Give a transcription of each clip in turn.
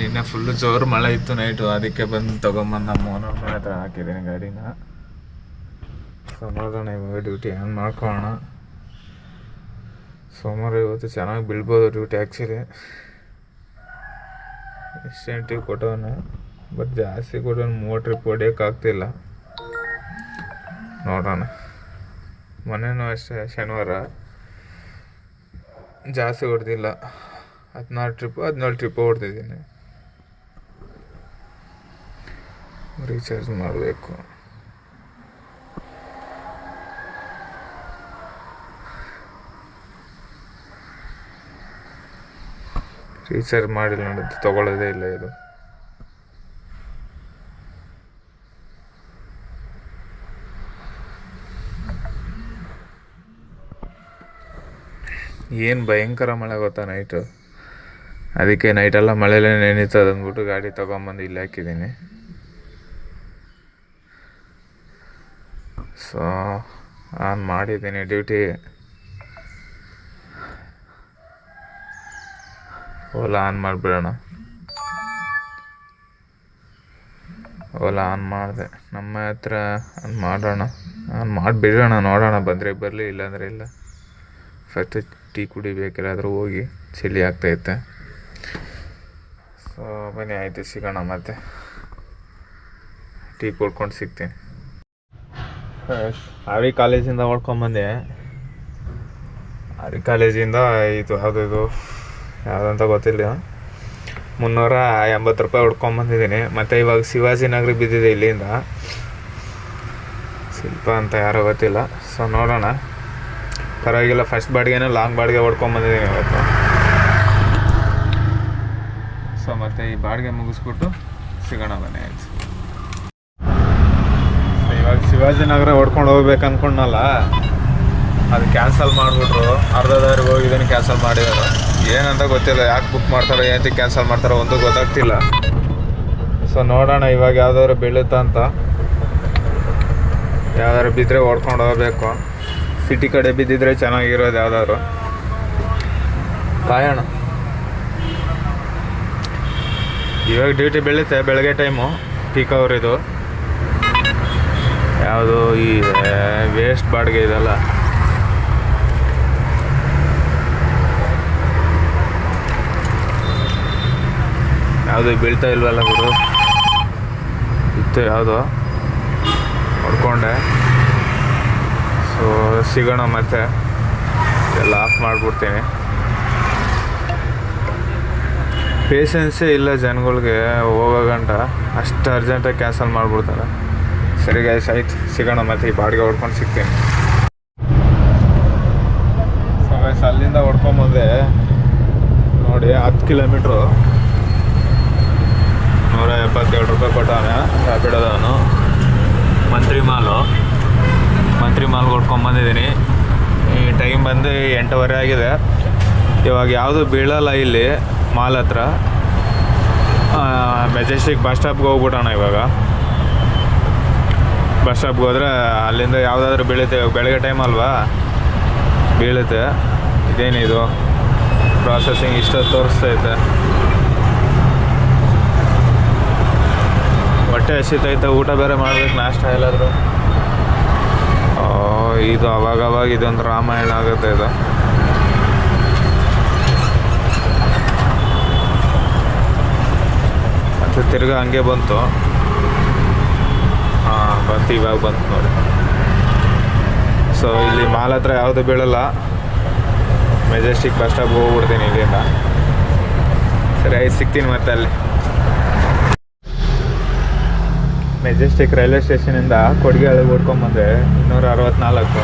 ನಿನ್ನೆ ಫುಲ್ಲು ಜೋರು ಮಳೆ ಇತ್ತು ನೈಟು ಅದಕ್ಕೆ ಬಂದು ತೊಗೊಂಬಂದು ನಮ್ಮ ಓನರ್ ಹತ್ರ ಹಾಕಿದ್ದೀನಿ ಗಾಡಿನ. ನೋಡೋಣ ಇವಾಗ ಡ್ಯೂಟಿ ಏನು ಮಾಡ್ಕೊಳ್ಳೋಣ ಸೋಮವಾರ ಇವತ್ತು ಚೆನ್ನಾಗಿ ಬೀಳ್ಬೋದು ಡ್ಯೂಟಿ ಆ್ಯಕ್ಚುಲಿ ಇನ್ಸೆಂಟಿವ್ ಕೊಟ್ಟವನು ಬಟ್ ಜಾಸ್ತಿ ಕೊಟ್ಟವನು ಮೂವತ್ತು ಟ್ರಿಪ್ ಹೊಡಿಯೋಕ್ಕಾಗ್ತಿಲ್ಲ ನೋಡೋಣ. ಮೊನ್ನೆನೂ ಅಷ್ಟೇ, ಶನಿವಾರ. ಜಾಸ್ತಿ ಹೊಡೆದಿಲ್ಲ. ಹದಿನಾರು ಟ್ರಿಪ್ಪು ಹದಿನೇಳು ಟ್ರಿಪ್ಪು ಹೊಡೆದಿದ್ದೀನಿ. ರೀಚಾರ್ಜ್ ಮಾಡಬೇಕು. ರೀಚಾರ್ಜ್ ಮಾಡಿಲ್ಲ ನೋಡಿದ್ದು ತೊಗೊಳ್ಳೋದೇ ಇಲ್ಲ ಇದು. ಏನು ಭಯಂಕರ ಮಳೆ ಗೊತ್ತಾ ನೈಟು ಅದಕ್ಕೆ ನೈಟೆಲ್ಲ ಮಳೆಯಲ್ಲೇ ನೆನೀತದೆ ಅಂದ್ಬಿಟ್ಟು ಗಾಡಿ ತೊಗೊಂಬಂದು ಇಲ್ಲಿ ಹಾಕಿದ್ದೀನಿ. ಸೊ ಆನ್ ಮಾಡಿದ್ದೀನಿ ಡ್ಯೂಟಿ ಓಲಾ ಆನ್ ಮಾಡಿಬಿಡೋಣ. ಓಲಾ ಆನ್ ಮಾಡಿದೆ. ನಮ್ಮ ಹತ್ರ ಆನ್ ಮಾಡೋಣ. ಆನ್ ಮಾಡಿಬಿಡೋಣ, ನೋಡೋಣ. ಬಂದರೆ ಬರಲಿ, ಇಲ್ಲಾಂದರೆ ಇಲ್ಲ. ಫಸ್ಟ್ ಟೀ ಕುಡಿಬೇಕಿರಾದರೂ ಹೋಗಿ ಚಳಿ ಆಗ್ತೈತೆ ಸೊ ಬನ್ನಿ, ಆಯಿತು, ಸಿಗೋಣ ಮತ್ತೆ. ಟೀ ಕುಡ್ಕೊಂಡು ಸಿಗ್ತೀನಿ. ಆರಿ ಕಾಲೇಜಿಂದ ಹೊಡ್ಕೊಂಬಂದೆ ಆರಿ ಕಾಲೇಜಿಂದ ಇದು ಅದು ಇದು? ಯಾವುದಂತ ಗೊತ್ತಿಲ್ಲ. ಮುನ್ನೂರ ಎಂಬತ್ತು ರೂಪಾಯಿ ಹೊಡ್ಕೊಂಬಂದಿದ್ದೀನಿ ಮತ್ತು ಇವಾಗ ಶಿವಾಜಿನಗರ ಬಿದ್ದಿದೆ ಇಲ್ಲಿಂದ. ಶಿಲ್ಪ ಅಂತ ಯಾರೋ ಗೊತ್ತಿಲ್ಲ. ಸೊ ನೋಡೋಣ. ಪರವಾಗಿಲ್ಲ ಫಸ್ಟ್ ಬಾಡಿಗೆನೂ ಲಾಂಗ್ ಬಾಡಿಗೆ ಹೊಡ್ಕೊಂಬಂದಿದ್ದೀನಿ ಇವತ್ತು. ಸೊ ಮತ್ತೆ ಈ ಬಾಡಿಗೆ ಮುಗಿಸ್ಬಿಟ್ಟು ಸಿಗೋಣ ಬನ್ನಿ. ಆಯ್ತು ಶಿವಾಜಿನಗರ ಹೊಡ್ಕೊಂಡು ಹೋಗ್ಬೇಕು ಅನ್ಕೊಂಡಲ್ಲ ಅದು ಕ್ಯಾನ್ಸಲ್ ಮಾಡಿಬಿಟ್ರು. ಅರ್ಧ ದಾರಿಗೆ ಹೋಗಿದ್ದೀನಿ ಕ್ಯಾನ್ಸಲ್ ಮಾಡಿದ್ರು ಏನಂತ ಗೊತ್ತಿಲ್ಲ, ಯಾಕೆ ಬುಕ್ ಮಾಡ್ತಾರೋ ಏನಂತ ಕ್ಯಾನ್ಸಲ್ ಮಾಡ್ತಾರೋ ಒಂದು ಗೊತ್ತಾಗ್ತಿಲ್ಲ. ಸೊ ನೋಡೋಣ, ಇವಾಗ ಯಾವ್ದಾದ್ರು ಬೀಳುತ್ತಾ ಅಂತ. ಯಾವ್ದಾದ್ರು ಬಿದ್ದರೆ ಓಡ್ಕೊಂಡು ಹೋಗ್ಬೇಕು. ಸಿಟಿ ಕಡೆ ಬಿದ್ದಿದ್ರೆ ಚೆನ್ನಾಗಿರೋದು ಯಾವ್ದಾದ್ರು. ಕಾಯೋಣ. ಇವಾಗ ಡ್ಯೂಟಿ ಬೀಳುತ್ತೆ, ಬೆಳಗ್ಗೆ ಟೈಮು ಪೀಕ್ ಅವರಿದು ಯಾವುದು ಈ ವೇಸ್ಟ್ ಬಾಡಿಗೆ ಇದೆಲ್ಲ. ಯಾವುದು ಬೀಳ್ತಾ ಇಲ್ವಲ್ಲ ಗುರು? ಇತ್ತು ಯಾವುದು? ಹೊಡ್ಕೊಂಡೆ ಸೊ ಸಿಗೋಣ ಮತ್ತೆ. ಎಲ್ಲ ಆಫ್ ಮಾಡಿಬಿಡ್ತೀನಿ. ಪೇಷನ್ಸೇ ಇಲ್ಲ ಜನಗಳಿಗೆ ಹೋಗೋ ಗಂಟ. ಅಷ್ಟು ಅರ್ಜೆಂಟಾಗಿ ಕ್ಯಾನ್ಸಲ್ ಮಾಡಿಬಿಡ್ತಾರೆ. ಸರಿ ಗಾಯ್ಸ್ ಆಯ್ತು. ಸಿಗೋಣ ಮತ್ತೆ ಈ ಬಾಡಿಗೆ ಹೊಡ್ಕೊಂಡು ಸಿಗ್ತೀನಿ. ಸೊ ಗಾಯ್ಸ್ ಅಲ್ಲಿಂದ ಹೊಡ್ಕೊಂಬಂದೆ ನೋಡಿ, ಹತ್ತು ಕಿಲೋಮೀಟ್ರು. ನೂರ ಎಪ್ಪತ್ತೇಳು ರೂಪಾಯಿ ಕೊಟ್ಟವನೆ ರ್ಯಾಪಿಡೋದವನು ಮಂತ್ರಿ ಮಾಲು. ಮಂತ್ರಿ ಮಾಲ್ಗೆ ಹೊಡ್ಕೊಂಬಂದಿದ್ದೀನಿ ಈ ಟೈಮ್ ಬಂದು ಎಂಟೂವರೆ ಆಗಿದೆ. ಇವಾಗ ಯಾವುದು ಬೀಳಲ್ಲ ಇಲ್ಲಿ, ಮಾಲ್ ಹತ್ರ. ಮೆಜೆಸ್ಟಿಕ್ ಬಸ್ ಸ್ಟಾಪ್ಗೆ ಹೋಗ್ಬಿಟ್ಟೋಣ ಇವಾಗ. ಬಸ್ ಸ್ಟಾಪ್ಗೆ ಹೋದ್ರೆ ಅಲ್ಲಿಂದ ಯಾವುದಾದ್ರೂ ಬೀಳುತ್ತೆ, ಬೆಳಗ್ಗೆ ಟೈಮ್ ಅಲ್ವಾ? ಬೀಳುತ್ತೆ. ಇದೇನಿದು ಪ್ರಾಸೆಸಿಂಗ್ ಇಷ್ಟು ತೋರಿಸ್ತೈತೆ ಹೊಟ್ಟೆ ಹಸಿತೈತೆ ಊಟ ಬೇರೆ ಮಾಡ್ಬೇಕು, ನಾಷ್ಟ ಎಲ್ಲಾದರೂ. ಇದು ಅವಾಗ ಅವಾಗ ಇದೊಂದು ರಾಮಾಯಣ ಆಗುತ್ತೆ ಇದು. ಮತ್ತು ತಿರ್ಗಾ ಹಂಗೆ ಬಂತು. ಬಂತು ಇವಾಗ ಬಂತು ನೋಡಿ. ಸೊ ಇಲ್ಲಿ ಮಾಲ್ ಹತ್ರ ಯಾವುದು ಬೀಳಲ್ಲ. ಮೆಜೆಸ್ಟಿಕ್ ಬಸ್ ಸ್ಟಾಪ್ ಹೋಗ್ಬಿಡ್ತೀನಿ ಇಲ್ಲಿಂದ. ಸರಿ, ಆಯ್ತು, ಸಿಗ್ತೀನಿ ಮತ್ತೆ ಅಲ್ಲಿ. ಮೆಜೆಸ್ಟಿಕ್ ರೈಲ್ವೆ ಸ್ಟೇಷನಿಂದ ಕೊಡುಗೆ ಅಳಗೆ ಓಡ್ಕೊಂಬಂದೆ ಇನ್ನೂರ ಅರವತ್ನಾಲ್ಕು.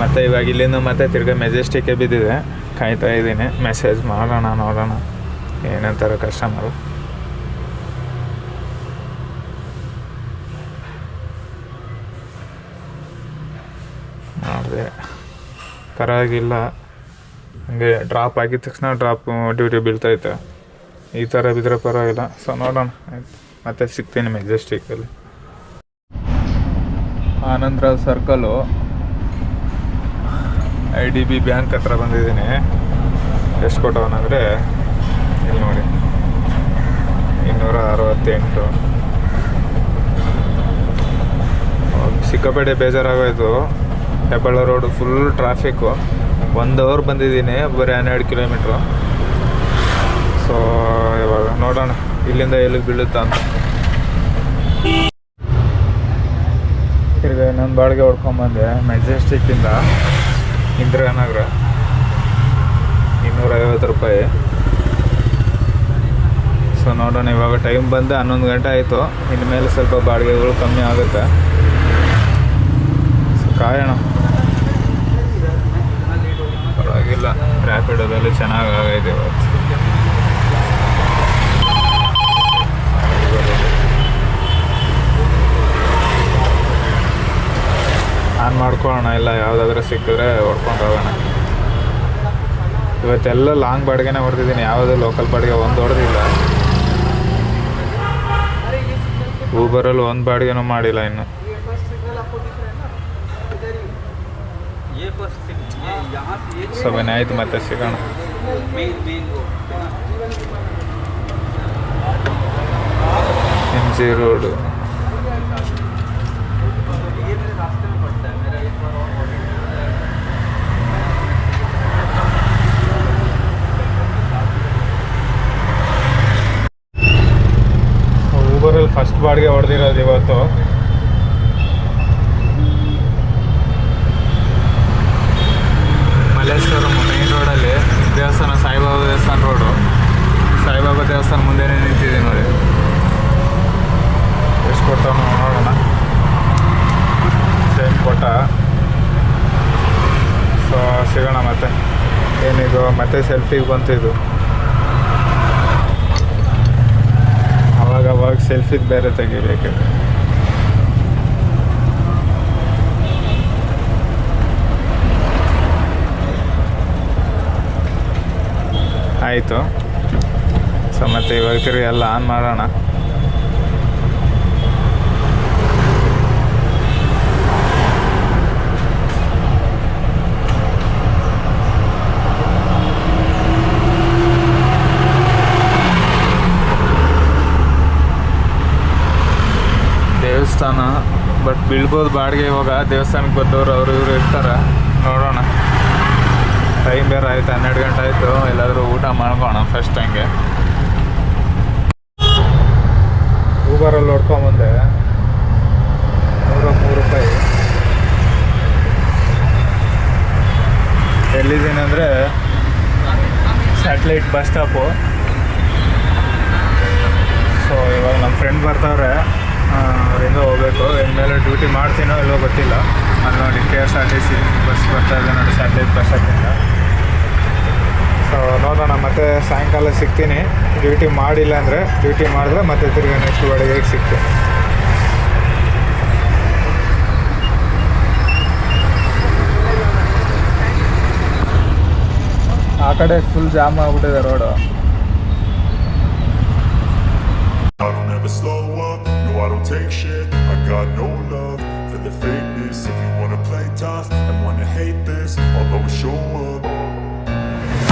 ಮತ್ತು ಇವಾಗ ಇಲ್ಲಿಂದ ಮತ್ತೆ ತಿರ್ಗಿ ಮೆಜೆಸ್ಟಿಕ್ಕೆ ಬಿದ್ದಿದೆ. ಕಾಯ್ತಾ ಇದ್ದೀನಿ. ಮೆಸೇಜ್ ಮಾಡೋಣ, ನೋಡೋಣ. ಏನಂತಾರೆ ಕಸ್ಟಮರು ಮಾಡಿದೆ ಪರವಾಗಿಲ್ಲ ಹಂಗೆ ಡ್ರಾಪ್ ಆಗಿದ ತಕ್ಷಣ ಡ್ರಾಪ್ ಡ್ಯೂಟಿ ಬೀಳ್ತೈತೆ ಈ ಥರ ಬಿದ್ದರೆ ಪರವಾಗಿಲ್ಲ. ಸೊ ನೋಡೋಣ. ಆಯ್ತು. ಮತ್ತೆ ಸಿಗ್ತೀನಿ ಮೆಜೆಸ್ಟಿಕಲ್ಲಿ ಆನಂತರ circle I D B bank ಹತ್ರ ಬಂದಿದ್ದೀನಿ. ಎಷ್ಟು ಕೊಟ್ಟವನಂದರೆ ಇಲ್ಲಿ ನೋಡಿ. ಇನ್ನೂರ ಅರವತ್ತೆಂಟು. ಸಿಕ್ಕಾಪೇಟೆ ಬೇಜಾರಾಗೋಯ್ತು. ಹೆಬ್ಬಾಳ ರೋಡು ಫುಲ್ ಟ್ರಾಫಿಕ್ಕು ಒಂದು ಅವರ್ ಬಂದಿದ್ದೀನಿ, ಬರೀ ಹನ್ನೆರಡು ಕಿಲೋಮೀಟ್ರು ಸೊ ಇವಾಗ ನೋಡೋಣ, ಇಲ್ಲಿಂದ ಎಲ್ಲಿಗೆ ಬೀಳುತ್ತಾ ಅಂತ. ತಿರ್ಗಿ ಇನ್ನೊಂದು ಬಾಡಿಗೆ ಹೊಡ್ಕೊಂಬಂದೆ ಮೆಜೆಸ್ಟಿಕ್ಕಿಂದ ಇಂದಿರಾನಗರ. ಇನ್ನೂರೈವತ್ತು ರೂಪಾಯಿ. ಸೊ ನೋಡೋಣ, ಇವಾಗ ಟೈಮ್ ಬಂದು, ಹನ್ನೊಂದು ಗಂಟೆ ಆಯಿತು. ಇನ್ಮೇಲೆ ಸ್ವಲ್ಪ ಬಾಡಿಗೆಗಳು ಕಮ್ಮಿ ಆಗುತ್ತೆ. ಕಾಯೋಣ. ಪರವಾಗಿಲ್ಲ ರ್ಯಾಪಿಡೋದಲ್ಲಿ ಚೆನ್ನಾಗಿ ಆಗೈತೆ ಇವತ್ತು. ಆನ್ ಮಾಡ್ಕೊಳ್ಳೋಣ ಇಲ್ಲ ಯಾವುದಾದ್ರೂ ಸಿಕ್ಕಿದ್ರೆ ಹೊಡ್ಕೊಂಡು ಹೋಗೋಣ. ಇವತ್ತೆಲ್ಲ ಲಾಂಗ್ ಬಾಡಿಗೆನೇ ಹೊಡೆದಿದ್ದೀನಿ ಯಾವುದೇ ಲೋಕಲ್ ಬಾಡಿಗೆ ಒಂದು ಹೊಡೆದಿಲ್ಲ. ಊಬರಲ್ಲಿ ಒಂದು ಬಾಡಿಗೆನೂ ಮಾಡಿಲ್ಲ ಇನ್ನು. ಸಬನೇ ಆಯ್ತು ಮತ್ತೆ ಸಿಗೋಣ ಎಂ ಜಿ ರೋಡು ಊಬರಲ್ಲಿ ಫಸ್ಟ್ ಬಾಡಿಗೆ ಹೊಡೆದಿರೋದು ಇವತ್ತು. ದೇವಸ್ಥಾನ ಸಾಯಿಬಾಬಾ ದೇವಸ್ಥಾನ ರೋಡು ಸಾಯಿಬಾಬಾ ದೇವಸ್ಥಾನ ಮುಂದೆನೇ ನಿಂತಿದೆ ನೋಡಿ. ಎಷ್ಟು ಕೊಟ್ಟ ನೋಡೋಣ. ಸೇಮ್ ಕೊಟ್ಟ. ಸೊ ಸಿಗೋಣ ಮತ್ತೆ. ಏನಿದು? ಮತ್ತೆ ಸೆಲ್ಫಿಗೆ ಬಂತು ಇದು. ಅವಾಗ ಅವಾಗ ಸೆಲ್ಫಿಗೆ ಬೇರೆ ತೆಗಿಬೇಕು. ಆಯಿತು. ಸೊ ಮತ್ತೆ ಇವಾಗ ತಿರುಗಿ ಎಲ್ಲ ಆನ್ ಮಾಡೋಣ. ದೇವಸ್ಥಾನ ಬಟ್ ಬೀಳ್ಬೋದು ಬಾಡಿಗೆ ಇವಾಗ. ದೇವಸ್ಥಾನಕ್ಕೆ ಬಂದವರು ಅವರು ಇವರು ಇರ್ತಾರೆ. ನೋಡೋಣ. ಟೈಮ್ ಬೇರೆ ಆಯ್ತು, ಹನ್ನೆರಡು ಗಂಟೆ ಆಯಿತು, ಎಲ್ಲಾದರೂ ಊಟ ಮಾಡ್ಕೋಣ ಫಸ್ಟ್ ಹಂಗೆ ಊಬರಲ್ಲಿ ಹೊಡ್ಕೊಂಬಂದೆ ನೂರ ಮೂರು ರೂಪಾಯಿ. ಎಲ್ಲಿದ್ದೀನಿ ಅಂದರೆ ಸ್ಯಾಟ್ಲೈಟ್ ಬಸ್ ಸ್ಟಾಪು ಸೊ ಇವಾಗ ನಮ್ಮ ಫ್ರೆಂಡ್ ಬರ್ತಾವ್ರೆ. ಅವರಿಂದ ಹೋಗ್ಬೇಕು. ಇನ್ಮೇಲೆ ಡ್ಯೂಟಿ ಮಾಡ್ತೀನೋ ಇಲ್ಲೋ ಗೊತ್ತಿಲ್ಲ. ಅಲ್ಲಿ ನೋಡಿ K S R T C bus ಬರ್ತಾ ಇದೆ ನೋಡಿ ಸ್ಯಾಟ್ಲೈಟ್ ಬಸ್ ಸ್ಟಾಪಿಂದ ಸೊ ನೋಡೋಣ ಮತ್ತೆ ಸಾಯಂಕಾಲ ಸಿಗ್ತೀನಿ ಡ್ಯೂಟಿ ಮಾಡಿಲ್ಲ ಅಂದರೆ ಡ್ಯೂಟಿ ಮಾಡಿದ್ರೆ ಮತ್ತೆ ತಿರ್ಗಿ ನೆಕ್ಸ್ಟ್ ಬಾಡಿಗೆಗೆ ಸಿಗ್ತೀನಿ ಆ ಕಡೆ ಫುಲ್ ಜಾಮ್ ಆಗ್ಬಿಟ್ಟಿದೆ road If you wanna play tough and wanna hate this I'll always show up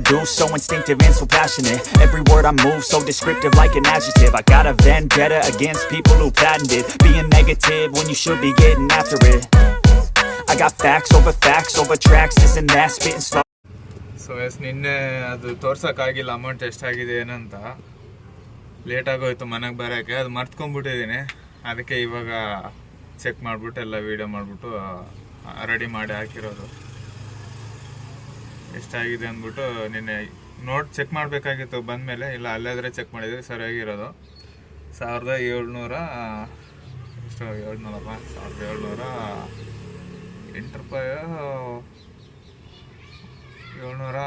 do so instinctive and so passionate Every word I move so descriptive like an adjective I got a vendetta against people who patented Being negative when you should be getting after it I got facts over facts over tracks, this and that, spitting slow so yes ನಿನ್ನೆ ಅದು ತೋರ್ಸೋಕ್ಕಾಗಿಲ್ಲ amount ಎಷ್ಟಾಗಿದೆ ಏನಂತ ಲೇಟಾಗೋಯ್ತು ಮನೆಗೆ ಬರೋಕ್ಕೆ ಅದು ಮರ್ತ್ಕೊಂಡ್ಬಿಟ್ಟಿದ್ದೀನಿ ಅದಕ್ಕೆ ಇವಾಗ check ಮಾಡಿಬಿಟ್ಟು ಎಲ್ಲ ವೀಡಿಯೋ ಮಾಡಿಬಿಟ್ಟು ರೆಡಿ ಮಾಡಿ ಹಾಕಿರೋದು ಎಷ್ಟಾಗಿದೆ ಅಂದ್ಬಿಟ್ಟು ನಿನ್ನೆ ನೋಟ್ ಚೆಕ್ ಮಾಡಬೇಕಾಗಿತ್ತು ಬಂದಮೇಲೆ. ಇಲ್ಲ, ಅಲ್ಲಾದರೆ ಚೆಕ್ ಮಾಡಿದರೆ ಸರಿಯಾಗಿರೋದು. ಸಾವಿರದ ಏಳ್ನೂರ, ಎಷ್ಟು, ಏಳ್ನೂರಪ್ಪ? ಸಾವಿರದ ಏಳ್ನೂರ ಎಂಟು ರೂಪಾಯಿ ಏಳ್ನೂರ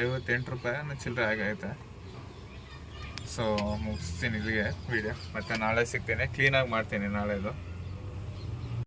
ಐವತ್ತೆಂಟು ರೂಪಾಯಿ ಚಿಲ್ಲರೆ ಆಗೈತೆ ಸೊ ಮುಗಿಸ್ತೀನಿ ಇಲ್ಲಿಗೆ ವಿಡಿಯೋ ಮತ್ತು ನಾಳೆ ಸಿಗ್ತೀನಿ. ಕ್ಲೀನಾಗಿ ಮಾಡ್ತೀನಿ ನಾಳೆದು